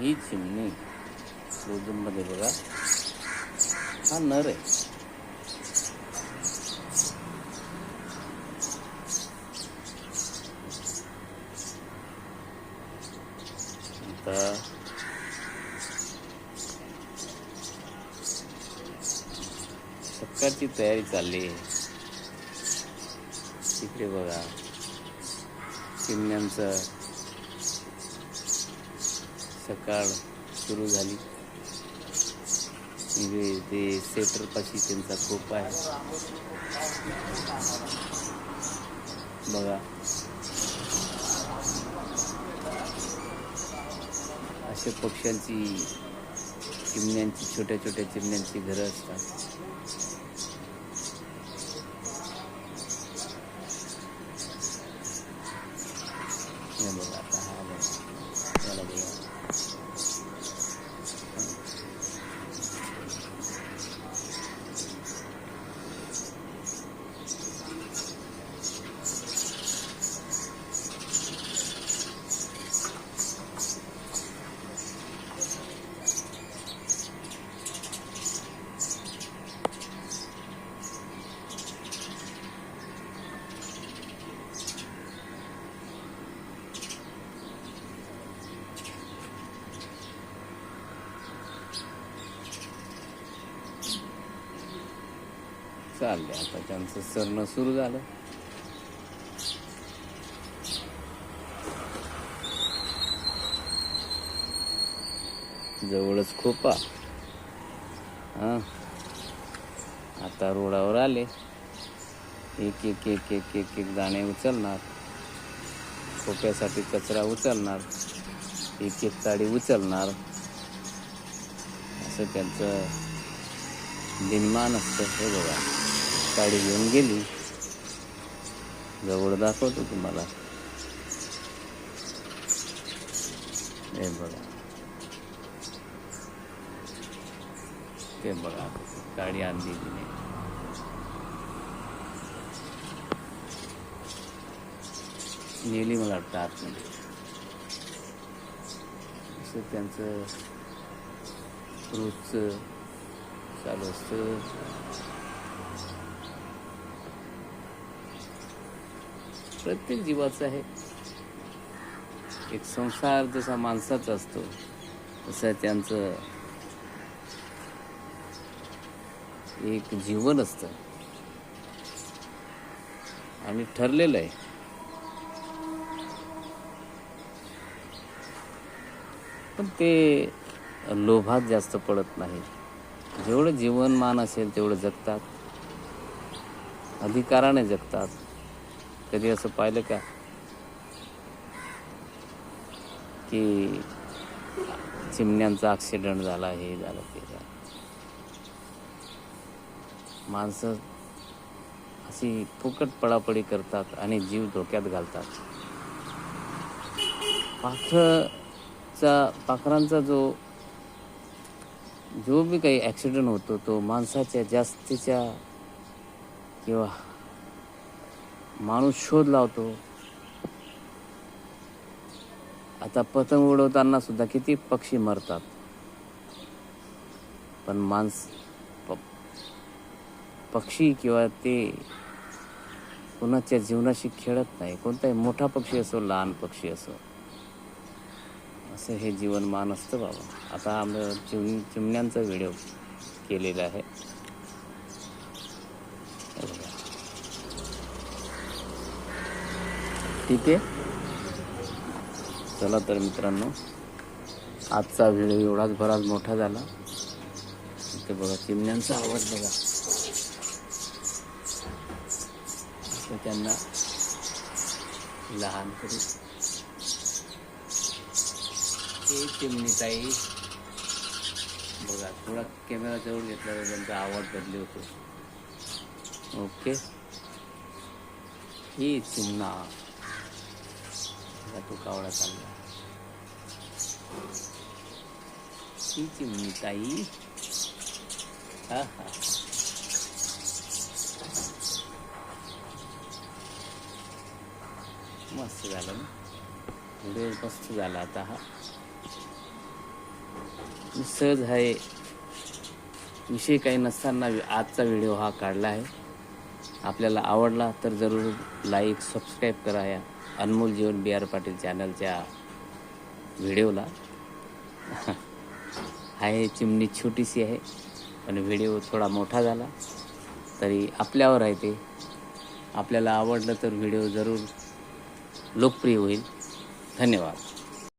ही चिमणी मध्ये बघा. हा नर आहे. आता सकाळची तयारी चालली आहे. तिकडे बघा. चिमण्यांचं सकाळ सुरू झाली. म्हणजे ते सेटरपाशी त्यांचा खोप आहे. बघा. अशा पक्ष्यांची चिमण्यांची छोट्या छोट्या चिमण्यांची घरं असतात हे बघा आता हा बघा त्याला बघा चालले आता त्यांचं सरणं सुरू झालं. जवळच खोपा. हा. आता रोडावर आले. एक एक एक एक एक एक दाणे उचलणार. खोप्यासाठी कचरा उचलणार. एक एक ताडी उचलणार. असं त्यांचं दिनमान असतं हे बघा. गाडी घेऊन गेली. जवळ दाखवतो तुम्हाला. हे बघा. ते बघा गाडी आणली तिने. नेली मला वाटतं आतमध्ये. असं त्यांचं रोजचं चालू असतं. प्रत्येक जीवाचं आहे. एक संसार जसा माणसाचा असतो तसं त्यांचं. एक जीवन असतं. आणि ठरलेलं आहे. पण ते लोभात जास्त पडत नाही. जेवढं जीवनमान असेल तेवढं जगतात. अधिकाराने जगतात. कधी असं पाहिलं का की चिमण्यांचा ॲक्सिडेंट झाला हे झालं ते झालं. माणसं अशी फुकट पडापडी करतात आणि जीव धोक्यात घालतात. पाखरचा पाखरांचा जो जो बी काही ॲक्सिडेंट होतो तो माणसाच्या जास्तीच्या किंवा माणूस शोध लावतो. आता पतंग उडवताना सुद्धा किती पक्षी मरतात. पण माणस प- पक्षी किंवा ते कुणाच्या जीवनाशी खेळत नाही. कोणताही मोठा पक्षी असो लहान पक्षी असो. असं हे जीवनमान असतं बाबा. आता आम्ही चिम चिमण्यांचा व्हिडिओ केलेला आहे हे बघा. ठीक आहे. चला तर मित्रांनो आजचा व्हिडिओ एवढाच बराच मोठा झाला. इथे बघा चिमण्यांचा आवाज बघा. त्यांना लहान करू. हे चिमणी बघा थोडा कॅमेरा जवळ घेतला तर त्यांचा आवाज बदली होतो. ओके. ही चिमणा. बघा तो कावळा चालला ही चिमणी ताई हा हा मस्त झालं ना व्हिडिओ मस्त झाला आता हा सहज आहे विषय काही नसताना आजचा व्हिडिओ हा काढला आहे आपल्याला आवडला तर जरूर लाईक सबस्क्राईब करा या अनमोल जीवन बी आर पाटील चॅनलच्या व्हिडिओला आहे चिमणी छोटीशी आहे पण व्हिडिओ थोडा मोठा झाला तरी आपल्यावर आहे ते. आपल्याला आवडलं तर व्हिडिओ जरूर लोकप्रिय होईल. धन्यवाद.